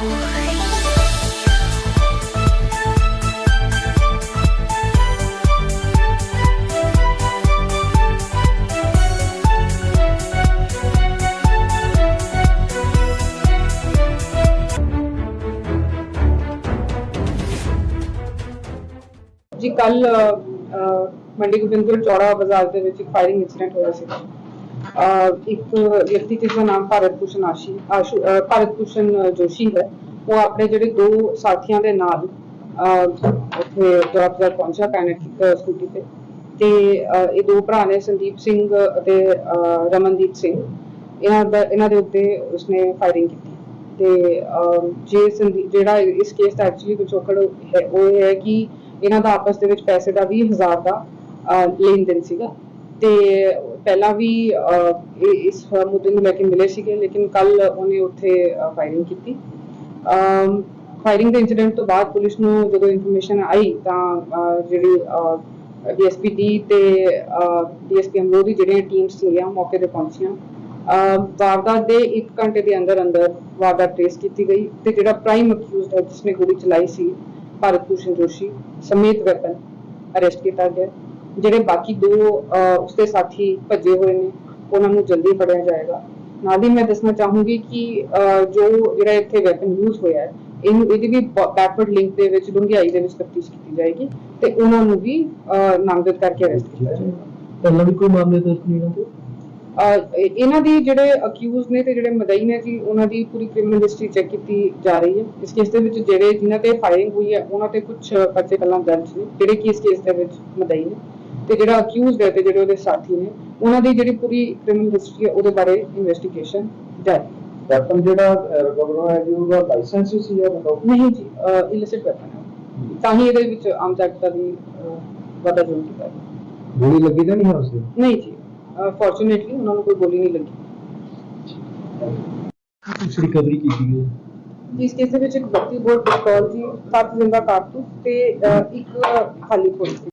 ਜੀ ਕੱਲ ਮੰਡੀ ਗੋਬਿੰਦਪੁਰ ਚੌੜਾ ਬਾਜ਼ਾਰ ਦੇ ਵਿੱਚ ਇੱਕ ਫਾਇਰਿੰਗ ਇਨਸੀਡੈਂਟ ਹੋਇਆ ਸੀ। ਇੱਕ ਵਿਅਕਤੀ ਜਿਸ ਦਾ ਨਾਮ ਭਾਰਤ ਭੂਸ਼ਣ ਆਸ਼ੀ ਭਾਰਤ ਭੂਸ਼ਣ ਜੋਸ਼ੀ ਹੈ। ਉਹ ਆਪਣੇ ਜਿਹੜੇ ਦੋ ਸਾਥੀਆਂ ਦੇ ਨਾਲ ਉੱਥੇ ਚੌੜਾ ਪਹੁੰਚਿਆ ਕੈਨੇਟ ਸਕੂਟੀ ਤੇ। ਤੇ ਇਹ ਦੋ ਭਰਾ ਨੇ ਸੰਦੀਪ ਸਿੰਘ ਅਤੇ ਅਹ ਰਮਨਦੀਪ ਸਿੰਘ। ਇਹਨਾਂ ਦਾ ਇਹਨਾਂ ਦੇ ਉੱਤੇ ਉਸਨੇ ਫਾਇਰਿੰਗ ਕੀਤੀ। ਤੇ ਅਮ, ਜੇ ਸੰਦੀਪ ਜਿਹੜਾ ਇਸ ਕੇਸ ਦਾ ਐਕਚੁਅਲੀ ਪਿਛੋਕੜ ਹੈ ਉਹ ਇਹ ਹੈ ਕਿ ਇਹਨਾਂ ਦਾ ਆਪਸ ਦੇ ਵਿੱਚ ਪੈਸੇ ਦਾ 20000 ਦਾ ਅਹ, ਲੈਣ ਦੇਣ ਸੀਗਾ। ਤੇ ਪਹਿਲਾਂ ਵੀ ਇਸ ਮੁੱਦੇ ਨੂੰ ਲੈ ਕੇ ਮਿਲੇ ਸੀਗੇ ਲੇਕਿਨ ਕੱਲ ਉਹਨੇ ਉੱਥੇ ਫਾਇਰਿੰਗ ਕੀਤੀ। ਫਾਇਰਿੰਗ ਦੇ ਇਨਸੀਡੈਂਟ ਤੋਂ ਬਾਅਦ ਪੁਲਿਸ ਨੂੰ ਜਦੋਂ ਇਨਫੋਰਮੇਸ਼ਨ ਆਈ ਤਾਂ ਅਹ, ਜਿਹੜੀ ਡੀਐਸਪੀ ਡੀ ਤੇ ਡੀਐਸਪੀ ਅਮਰੋਹ ਦੀ ਜਿਹੜੀਆਂ ਟੀਮਸ ਸੀਗੀਆਂ ਮੌਕੇ ਤੇ ਪਹੁੰਚੀਆਂ। ਅਹ, ਵਾਰਦਾਤ ਦੇ 1 ਘੰਟੇ ਦੇ ਅੰਦਰ ਅੰਦਰ ਵਾਰਦਾਤ ਟ੍ਰੇਸ ਕੀਤੀ ਗਈ ਤੇ ਜਿਹੜਾ ਪ੍ਰਾਈਮ ਅਕਿਊਜ਼ਡ ਹੈ ਜਿਸਨੇ ਗੋਲੀ ਚਲਾਈ ਸੀ ਭਾਰਤ ਭੂਸ਼ਣ ਜੋਸ਼ੀ ਸਮੇਤ ਵੈਪਨ ਅਰੈਸਟ ਕੀਤਾ ਗਿਆ। ਜਿਹੜੇ ਬਾਕੀ ਦੋ ਉਸਦੇ ਸਾਥੀ ਭੱਜੇ ਹੋਏ ਨੇ ਉਹਨਾਂ ਨੂੰ ਜਲਦੀ ਫੜਿਆ ਜਾਏਗਾ। ਨਾਲ ਹੀ ਮੈਂ ਦੱਸਣਾ ਚਾਹੂੰਗੀ ਕਿ ਜੋ ਜਿਹੜਾ ਇੱਥੇ ਵੈਪਨ ਯੂਜ਼ ਹੋਇਆ ਹੈ ਇਹਨੂੰ ਇਹਦੀ ਵੀ ਬੈਕਵਰਡ ਲਿੰਕ ਦੇ ਵਿੱਚ ਡੂੰਘਾਈ ਦੇ ਵਿੱਚ ਤਫਤੀਸ਼ ਕੀਤੀ ਜਾਏਗੀ ਤੇ ਉਹਨਾਂ ਨੂੰ ਵੀ ਨਾਮਜ਼ਦ ਕਰਕੇ ਅਰੈਸਟ ਕੀਤਾ ਜਾਏਗਾ। ਪਹਿਲਾਂ ਵੀ ਕੋਈ ਮਾਮਲੇ ਦਰਜ ਨਹੀਂ ਹੋਏ ਇਹਨਾਂ ਦੀ ਜਿਹੜੇ ਅਕਿਊਜ਼ ਨੇ ਤੇ ਜਿਹੜੇ ਮਦਈ ਨੇ ਜੀ ਉਹਨਾਂ ਦੀ ਪੂਰੀ ਕ੍ਰਿਮੀਨਲ ਹਿਸਟਰੀ ਚੈੱਕ ਕੀਤੀ ਜਾ ਰਹੀ ਹੈ। ਇਸ ਕੇਸ ਦੇ ਵਿੱਚ ਜਿਹੜੇ ਜਿਨ੍ਹਾਂ ਤੇ ਫਾਇਰਿੰਗ ਹੋਈ ਹੈ ਉਹਨਾਂ ਤੇ ਕੁਝ ਪਰਚੇ ਪਹਿਲਾਂ ਦਰਜ ਨੇ ਜਿਹੜੇ ਕਿ ਇਸ ਕੇਸ ਦੇ ਵਿੱਚ ਮਦਈ ਨੇ। ਤੇ ਜਿਹੜਾ ਅਕਿਊਜ਼ਡ ਹੈ ਤੇ ਜਿਹੜੇ ਉਹਦੇ ਸਾਥੀ ਨੇ ਉਹਨਾਂ ਦੀ ਜਿਹੜੀ ਪੂਰੀ ਕ੍ਰਿਮੀਨਲ ਹਿਸਟਰੀ ਹੈ ਉਹਦੇ ਬਾਰੇ ਇਨਵੈਸਟੀਗੇਸ਼ਨ ਜਾਰੀ ਹੈ। ਵੈਪਨ ਜਿਹੜਾ ਰਿਕਵਰ ਹੋਇਆ ਜੀ ਉਹਦਾ ਲਾਇਸੈਂਸ ਸੀ ਜਾਂ ਵਿਦਆਊਟ ਨਹੀਂ ਜੀ ਇਲਿਸਿਟ ਵੈਪਨ ਹੈ। ਤਾਂ ਹੀ ਇਹਦੇ ਵਿੱਚ ਆਮ ਜਨਤਾ ਦੀ ਵਾਧਾ ਜ਼ਰੂਰ ਕੀਤਾ ਹੈ ਗੋਲੀ ਲੱਗੀ ਤਾਂ ਨਹੀਂ ਦੇ ਨਹੀਂ ਜੀ ਫੋਰਚੂਨੇਟਲੀ ਉਹਨਾਂ ਨੂੰ ਕੋਈ ਗੋਲੀ ਨਹੀਂ ਲੱਗੀ। ਕੁਛ ਰਿਕਵਰੀ ਕੀਤੀ ਗਈ ਜਿਸ ਕੇਸ ਦੇ ਵਿੱਚ ਇੱਕ 32 ਬੋਰਡ ਪਿਸਤੌਲ ਜੀ 7 ਜ਼ਿੰਦਾ ਕਾਰਤੂਸ ਤੇ ਇੱਕ ਖਾਲੀ ਸੀ।